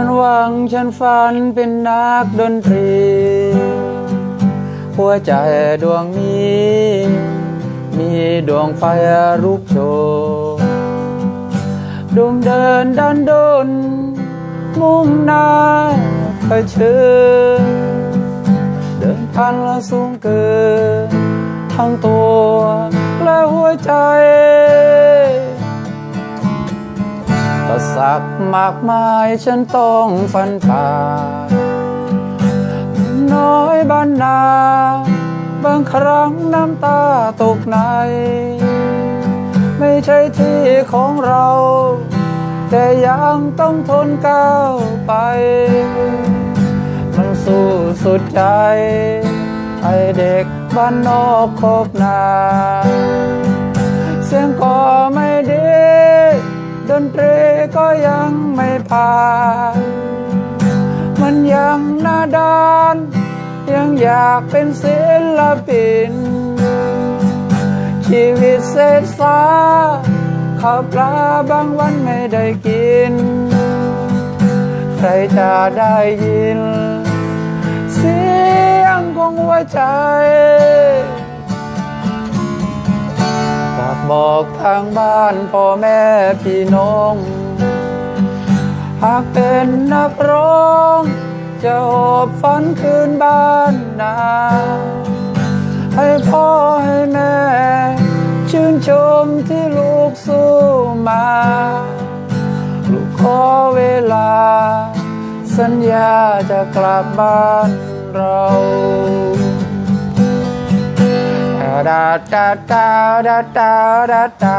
ฉันหวังฉันฝันเป็นนักดนตรี หัวใจดวงนี้ มีดวงไฟรูปโชดุมเดินดันดน มุ่งหน้าเผชิญเดินพันละสูงเกินทั้งตัวและหัวใจ สรรคมากมายฉันต้องฟันฝ่าน้อยบ้านนาบางครั้งน้ำตาตกใน ไม่ใช่ที่ของเรา แต่ยังต้องทนก้าวไป มันสู้สุดใจไอเด็กบ้านนอกคบนา เสียงก็ไม่ดี ยังไม่ผ่าน มันยังหน้าด้าน ยังอยากเป็นศิลปิน ชีวิตเศษสาข้าวปลาบางวันไม่ได้กิน ใครจะได้ยิน เสียงของหัวใจฝากบอกทางบ้านพ่อแม่พี่น้อง หากเป็นนักร้อง จะอบฝันคืนบ้านนา ให้พ่อให้แม่ ชื่นชมที่ลูกสู้มา ลูกขอเวลา สัญญาจะกลับบ้านเราดาดาดาดาดาดา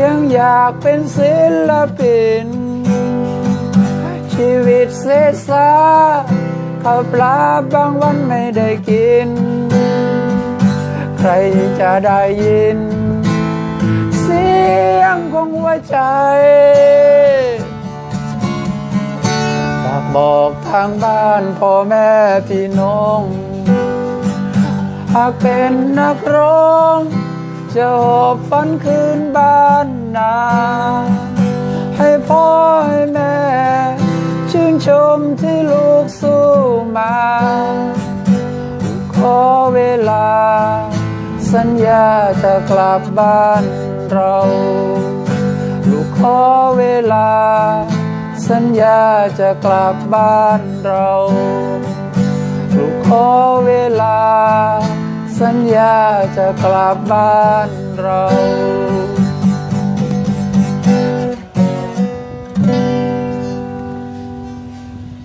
ยังอยากเป็นศิลปิน ชีวิตเสียสาข้าวปลาบางวันไม่ได้กิน ใครจะได้ยิน เสียงของหัวใจฝากบอกทางบ้านพ่อแม่พี่น้อง หากเป็นนักร้อง จะหอบฝันคืนบ้านนา ให้พ่อให้แม่ ชื่นชมที่ลูกสู้มา ขอเวลา สัญญาจะกลับบ้านเรา ลูกขอเวลา สัญญาจะกลับบ้านเรา สัญญาจะกลับบ้านเรา